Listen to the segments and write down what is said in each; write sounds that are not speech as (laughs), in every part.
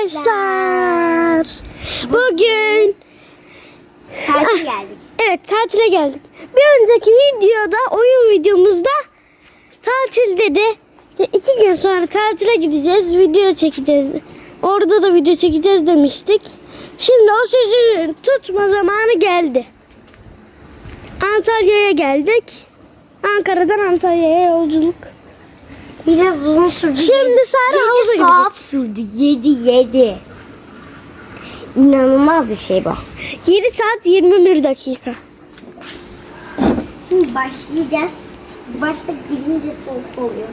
arkadaşlar. Bugün Tatil geldik. evet tatile geldik. Bir önceki videoda oyun videomuzda tatilde de de iki gün sonra tatile gideceğiz. Video çekeceğiz. Orada da video çekeceğiz demiştik. Şimdi o sözü tutma zamanı geldi. Antalya'ya geldik. Ankara'dan Antalya'ya yolculuk. Biraz uzun sürdü. Şimdi Sare havuza Yedi saat gidecek. sürdü. 7 7. İnanılmaz bir şey bu. 7 saat 21 dakika. Şimdi başlayacağız. Başta girince soğuk oluyor.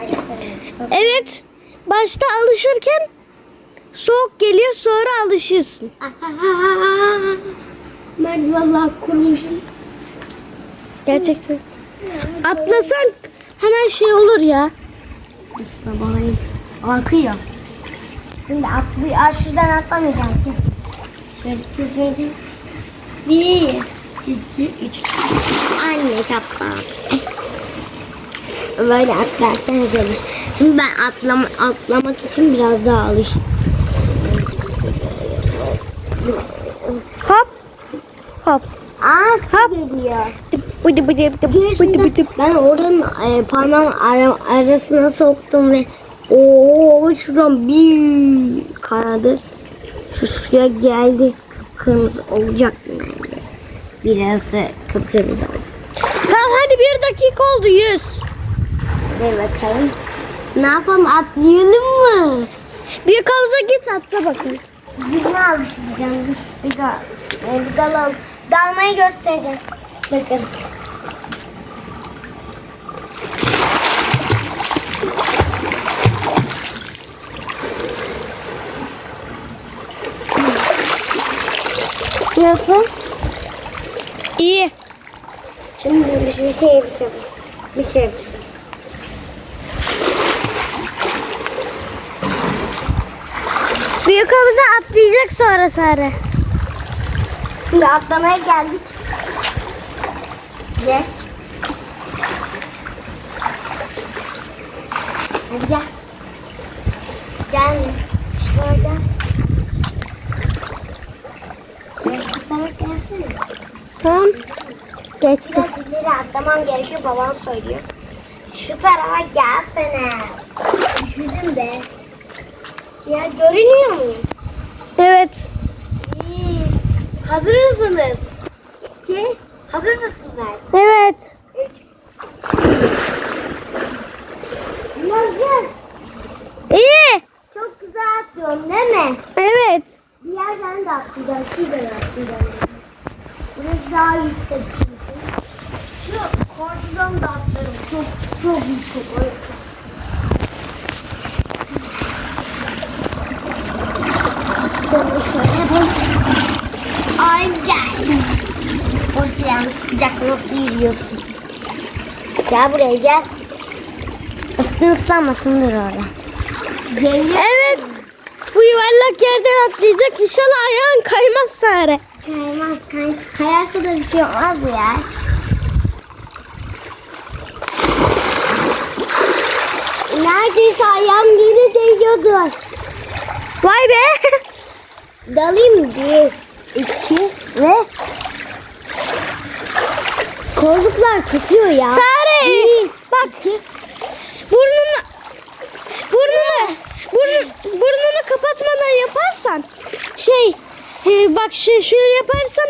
Ayaklarım. Evet. Başta alışırken soğuk geliyor sonra alışıyorsun. (laughs) Ben vallahi kurmuşum. Gerçekten. Atlasan hemen şey olur ya. Babayım. Akıyor. Şimdi atlay Aa, şuradan atlamayacağım. Şöyle tutunca. Bir, iki, üç. Anne çapsa. Böyle atlarsanız olur. Şimdi ben atlama, atlamak için biraz daha alış. Hop. Hop. Aa su geliyor. Bıdı bıdı bıdı bıdı bıdı. ben oranın e, parmağım ara, arasına soktum ve o şuradan bir kanadı şu suya geldi. Kıpkırmızı olacak yani. Biraz da kıpkırmızı oldu. Tamam hadi bir dakika oldu 100. Dur bakalım. Ne yapalım atlayalım mı? Bir havuza git atla bakalım. Birine alıştıracağım. Bir, daha. E, bir dalalım. Dalmayı göstereceğim. Bakın. Nasıl? İyi. Şimdi bir bir şey yapacağım. Bir şey yapacağım. Büyük havuza atlayacak sonra Sare. Şimdi atlamaya geldik. Gel. Hadi gel. Gelsene. Tamam. Geçti. Biraz ileri atlamam gerekiyor babam söylüyor. Şu tarafa gelsene. Üşüdüm de. Ya görünüyor muyum? Evet. İyi. Hazır mısınız? İki. Hazır mısınız? Evet. Nasıl? İyi. Çok güzel atlıyorum değil mi? Evet. Bir yerden de atlayacağım. Şuradan atlayacağım. Burası daha yüksek. Şu korkudan da atlarım. Çok çok yüksek. Orası. Şöyle şöyle yapalım. Ay gel. Yani sıcak nasıl yürüyorsun? Gel buraya gel. Isın ıslanmasındır orada. Evet. Bu yuvarlak yerden atlayacak. İnşallah ayağın kaymaz Sare. Kaymaz kay. Kayarsa da bir şey olmaz ya. Neredeyse ayağım yere değiyordu. Vay be. Dalayım bir, iki ve kolluklar tutuyor ya. Sare. Bir, Bak. Burnunu burnunu burnunu, burnunu kapatmadan yaparsan şey e, bak şu şunu yaparsan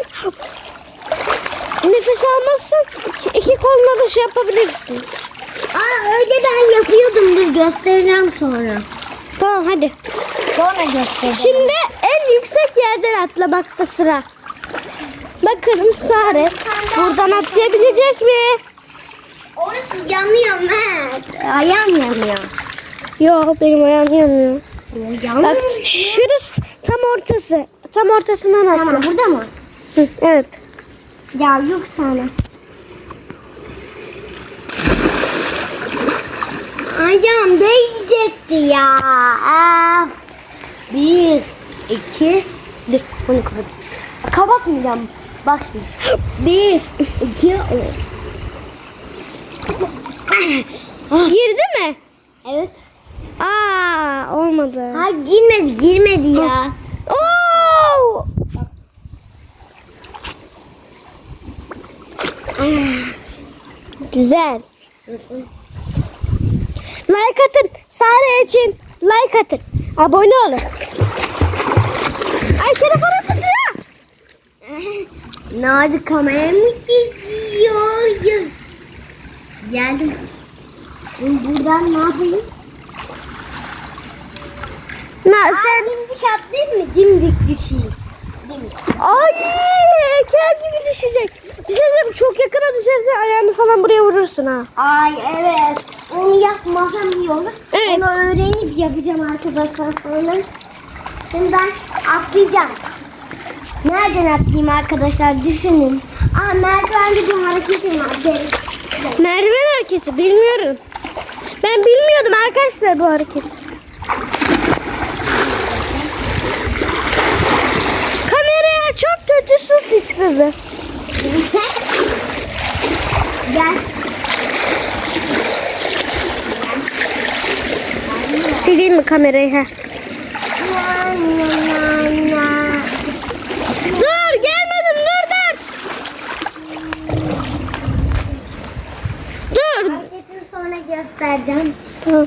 nefes almazsan iki, iki da şey yapabilirsin. Aa öyle ben yapıyordum dur göstereceğim sonra. Tamam hadi. Sonra göstereceğim. Şimdi en yüksek yerden atlamakta sıra. Bakalım Sare buradan atlayabilecek mi? Orası yanıyor Mert. Ayağım yanıyor. Yok benim ayağım yanmıyor. Bak Yanmıyor. şurası tam ortası. Tam ortasından atla. Tamam burada mı? Hı, evet. Ya yok sana. Ayağım değecekti ya. Af. Bir, iki, dur bunu kapat. Kapatmayacağım. Bak şimdi. Bir, iki, Girdi mi? evet. Aa olmadı. Ha girmedi girmedi ya. Oo! Güzel. Nasıl? Like atın. Sare için like atın. Abone olun. Ay telefonu tutuyor. Nerede kamera mı çekiyor? Geldim. Buradan ne yapayım? Na, Sen sen... dimdik atlayayım mı? Dimdik düşeyim. Dimdik. Ay heykel gibi düşecek. Düşeceğim çok yakına düşerse ayağını falan buraya vurursun ha. Ay evet. Onu yapmasam iyi olur. Evet. Onu öğrenip yapacağım arkadaşlar sonra. Şimdi ben atlayacağım. Nereden atlayayım arkadaşlar düşünün. Aa merdivende bir hareketim var. Merdiven hareketi bilmiyorum. Ben bilmiyordum arkadaşlar bu hareketi. Kameraya çok kötü su sıçradı. (laughs) Gel. Sileyim mi kamerayı? Heh. Göstereceğim. Tamam.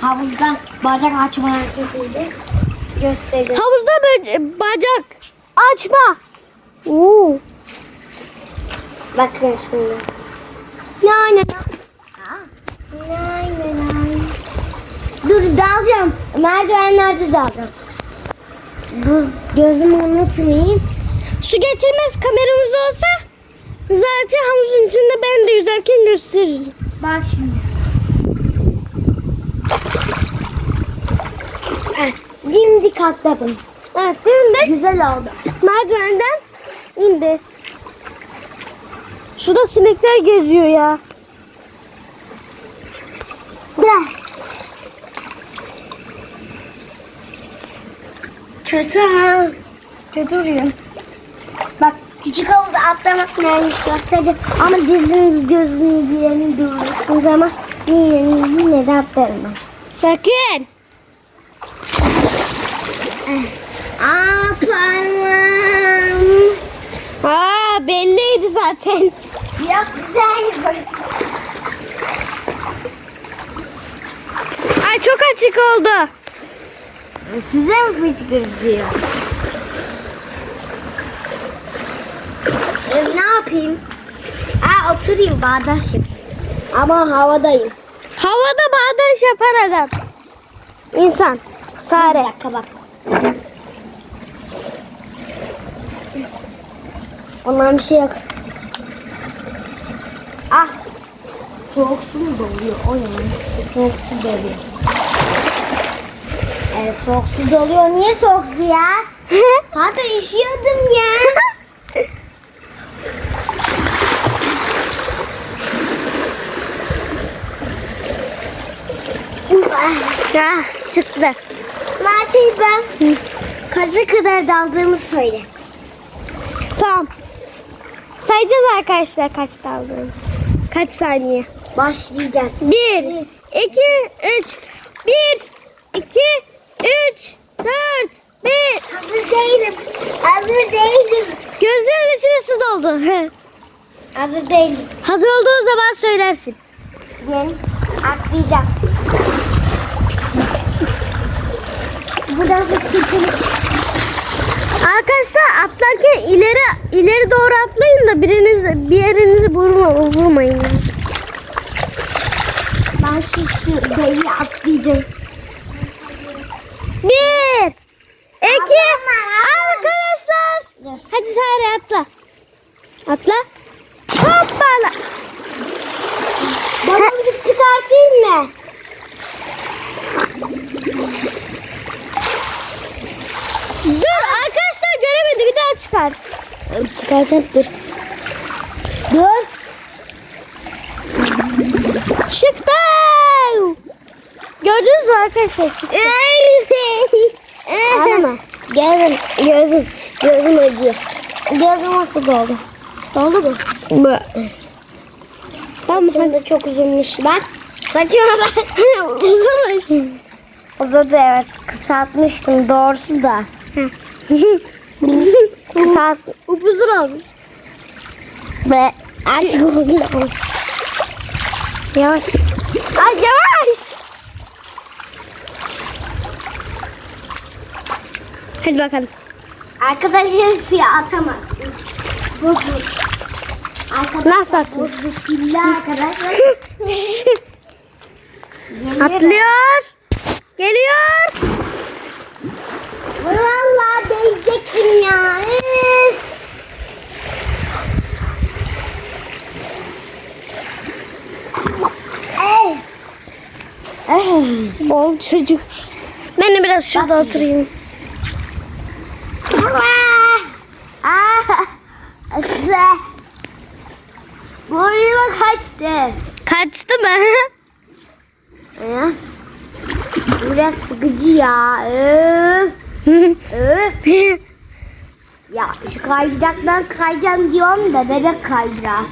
Havuzda bacak açma hareketiydi. Göstereceğim. Havuzda bacak açma. Oo. Bakın şimdi. Na na na. Na na na. Dur dalacağım. Merdivenlerde dalacağım. Dur gözümü unutmayayım. Su geçirmez kameramız olsa zaten havuzun içinde ben de yüzerken gösteririm. Bak şimdi. Eh, dimdik atladım. Evet değil Güzel oldu. Merdivenden indi. Suda sinekler geziyor ya. Gel. Kötü ha. Kötü duruyor. Bak küçük havuza atlamak neymiş göstereceğim. Ama diziniz gözünüz diğerini görürsünüz ama yine, yine de atlarım ben. Sakın. Aa parmağım. Aa belliydi zaten. Yok güzel. Ay çok açık oldu. Size mi fışkırtıyor? E, ne yapayım? Aa oturayım bağdaş yapayım. Ama havadayım. Havada bağdaş yapan adam. İnsan. Bir Sare. dakika bak. Ondan bir şey yok. Ah. Soğuk su mu doluyor? O yani. Soğuk su doluyor. Evet soğuk su doluyor. Niye soğuk su ya? (laughs) Zaten üşüyordum ya. ya (laughs) çıktı. Mert'i ben kaça kadar daldığımı söyle. Tamam. Sayacağız arkadaşlar kaç aldığını. Kaç saniye? Başlayacağız. Bir, iki, üç. Bir, iki, üç, dört, bir. Hazır değilim. Hazır değilim. Gözlüğün içine su doldu. (laughs) Hazır değilim. Hazır olduğun zaman söylersin. Yeni atlayacağım. Buradan fıskırtın. Arkadaşlar atlarken ileri ileri doğru atlayın da biriniz bir yerinizi vurma, vurmayın. Ben şu, şu deli atlayacağım. Bir, iki, arkadaşlar. Hadi Sare atla. Atla. Hoppala. Baloncuk çıkartayım mı? Dur arkadaşlar göremedi bir daha çıkart. Çıkaracağım dur. Dur. Çıktı. Gördünüz mü arkadaşlar? Çıktı. Ağlama. Gözüm, gözüm, gözüm acıyor. Gözüm nasıl doldu? Doldu mu? Bu. Tamam Saçım da çok uzunmuş. Bak. Saçıma bak. (laughs) Uzamış. Uzadı evet. Kısaltmıştım doğrusu da. Kısalt Upuzun oldu. ve artık uzun olmuş. Yavaş. Ay yavaş. Hadi bakalım. Arkadaşları suya atamaz. Arkadaşlar, Nasıl atıyor? Arkadaşlar. (laughs) Atlıyor. Geliyor. Vallahi değecektim ya. Üf. Eh. Eh. Ol çocuk. Ben de biraz şurada Bak oturayım. Ah. İşte. Boynuma kaçtı. Kaçtı mı? Biraz sıkıcı ya. Öf. Öf. (laughs) Ya şu kaydıraktan kayacağım diyorum da bebek kaydırağı.